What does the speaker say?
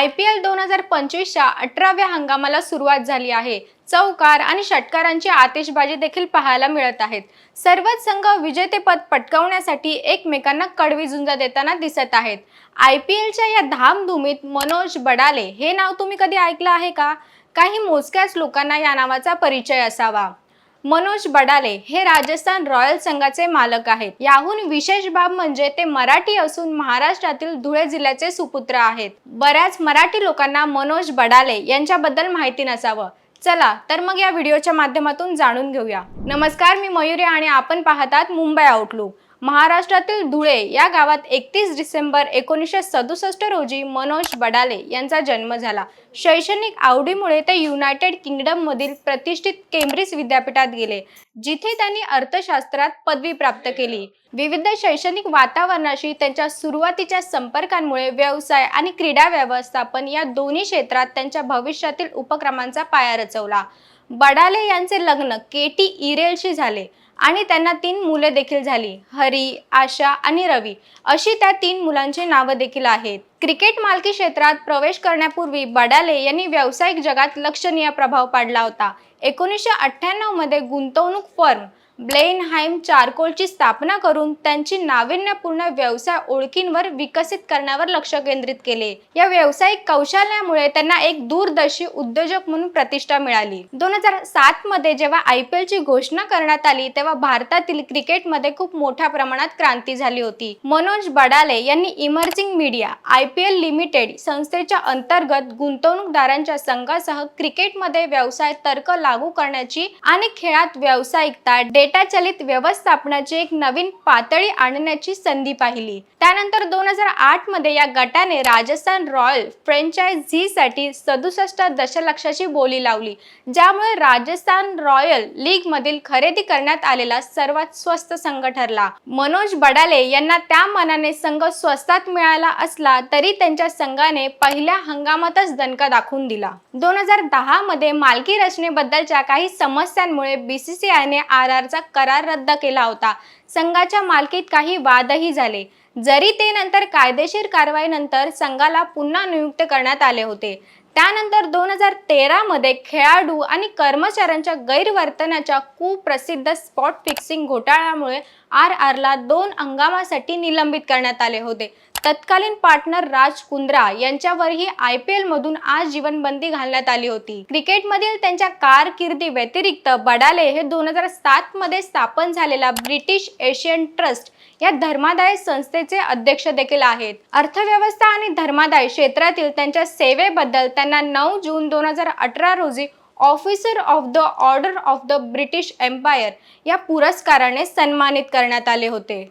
I P L दोन हजार पंचवीसच्या अठराव्या हंगामाला सुरुवात झाली आहे. चौकार आणि षटकारांची आतिषबाजी देखील पाहायला मिळत आहेत. सर्वच संघ विजेतेपद पटकावण्यासाठी एकमेकांना कडवी झुंज देताना दिसत आहेत. आय पी एलच्या या धामधुमीत मनोज बडाले हे नाव तुम्ही कधी ऐकलं आहे का? काही मोजक्याच लोकांना या नावाचा परिचय असावा. मनोज बडाले हे राजस्थान रॉयल संघाचे मालक आहेत. याहून विशेष बाब म्हणजे ते मराठी असून महाराष्ट्रातील धुळे जिल्ह्याचे सुपुत्र आहेत. बऱ्याच मराठी लोकांना मनोज बडाले यांच्याबद्दल माहिती नसावं. चला तर मग या व्हिडिओच्या माध्यमातून जाणून घेऊया. नमस्कार मी मयुरी आणि आपण पाहतात मुंबई आउटलुक महाराष्ट्रातील धुळे या गावात एकतीस डिसेंबर एकोणीसशे सदुसष्ट रोजी मनोज बडाले यांचा जन्म झाला. शैक्षणिक आवडीमुळे ते युनायटेड किंगडममधील प्रतिष्ठित केम्ब्रिज विद्यापीठात गेले जिथे त्यांनी अर्थशास्त्रात पदवी प्राप्त केली. विविध शैक्षणिक वातावरणाशी त्यांच्या सुरुवातीच्या संपर्कांमुळे व्यवसाय आणि क्रीडा व्यवस्थापन या दोन्ही क्षेत्रात त्यांच्या भविष्यातील उपक्रमांचा पाया रचवला. बडाले यांचे लग्न के टी इरेलशी झाले आणि त्यांना तीन मुले देखील झाली हरी आशा आणि रवी. अशी त्या तीन मुलांची नावं देखील आहेत. क्रिकेट मालकी क्षेत्रात प्रवेश करण्यापूर्वी बडाले यांनी व्यावसायिक जगात लक्षणीय प्रभाव पाडला होता. एकोणीसशे अठ्ठ्याण्णवमध्ये गुंतवणूक फर्म ब्लेनहाईम चारकोलची स्थापना करून त्यांची नाविन्यपूर्ण व्यवसाय ओळखींवर विकसित करण्यावर लक्ष केंद्रित केले. या व्यावसायिक कौशल्यामुळे त्यांना एक दूरदर्शी उद्योजक म्हणून प्रतिष्ठा मिळाली. दोन हजार सात मध्ये जेव्हा आय पी एलची घोषणा करण्यात आली तेव्हा भारतातील क्रिकेटमध्ये खूप मोठ्या प्रमाणात क्रांती झाली होती. मनोज बडाले यांनी emerging media I P L limited संस्थेच्या अंतर्गत गुंतवणूकदारांच्या संघासह क्रिकेटमध्ये व्यवसाय तर्क लागू करण्याची आणि खेळात व्यावसायिकता डेटा चलित व्यवस्थापनाची एक नवीन पातळी आणण्याची संधी पाहिली. त्यानंतर दोन हजार आठमध्ये या गटाने राजस्थान रॉयल फ्रँचायझीसाठी सदुसष्ट दशलक्षाची बोली लावली ज्यामुळे राजस्थान रॉयल लीग मधील खरेदी करण्यात आलेला सर्वात स्वस्त संघ ठरला. मनोज बडाले यांना त्या मनाने संघ स्वस्तात मिळाला असला तरी त्यांच्या संघाने पहिल्या हंगामातच दणका दाखवून दिला. दोन हजार दहा मध्ये मालकी रचनेबद्दलच्या काही समस्यांमुळे बीसीसीआयने आर आरचा करार रद्द केला होता. संघाच्या मालकीत काही वादही झाले. जरी ते नंतर कायदेशीर कारवाईनंतर संघाला पुन्हा नियुक्त करण्यात आले होते. त्यानंतर दोन हजार तेरामध्ये खेळाडू आणि कर्मचाऱ्यांच्या गैरवर्तनाच्या कुप्रसिद्ध स्पॉट फिक्सिंग घोटाळ्यामुळे आर आरला दोन हंगामासाठी निलंबित करण्यात आले होते. तत्कालीन पार्टनर राज कुंद्रा यांच्यावरही आय पी एल मधून आज जीवनबंदी घालण्यात आली होती. क्रिकेटमधील त्यांच्या कारकिर्दी व्यतिरिक्त बडाले हे दोन हजार सात मध्ये स्थापन झालेला ब्रिटिश एशियन ट्रस्ट या धर्मादाय संस्थेचे अध्यक्ष देखील आहेत. अर्थव्यवस्था आणि धर्मादाय क्षेत्रातील त्यांच्या सेवेबद्दल त्यांना नऊ जून दोन हजार अठरा रोजी officer of the order of the British Empire या पुरस्काराने सन्मानित करण्यात आले होते.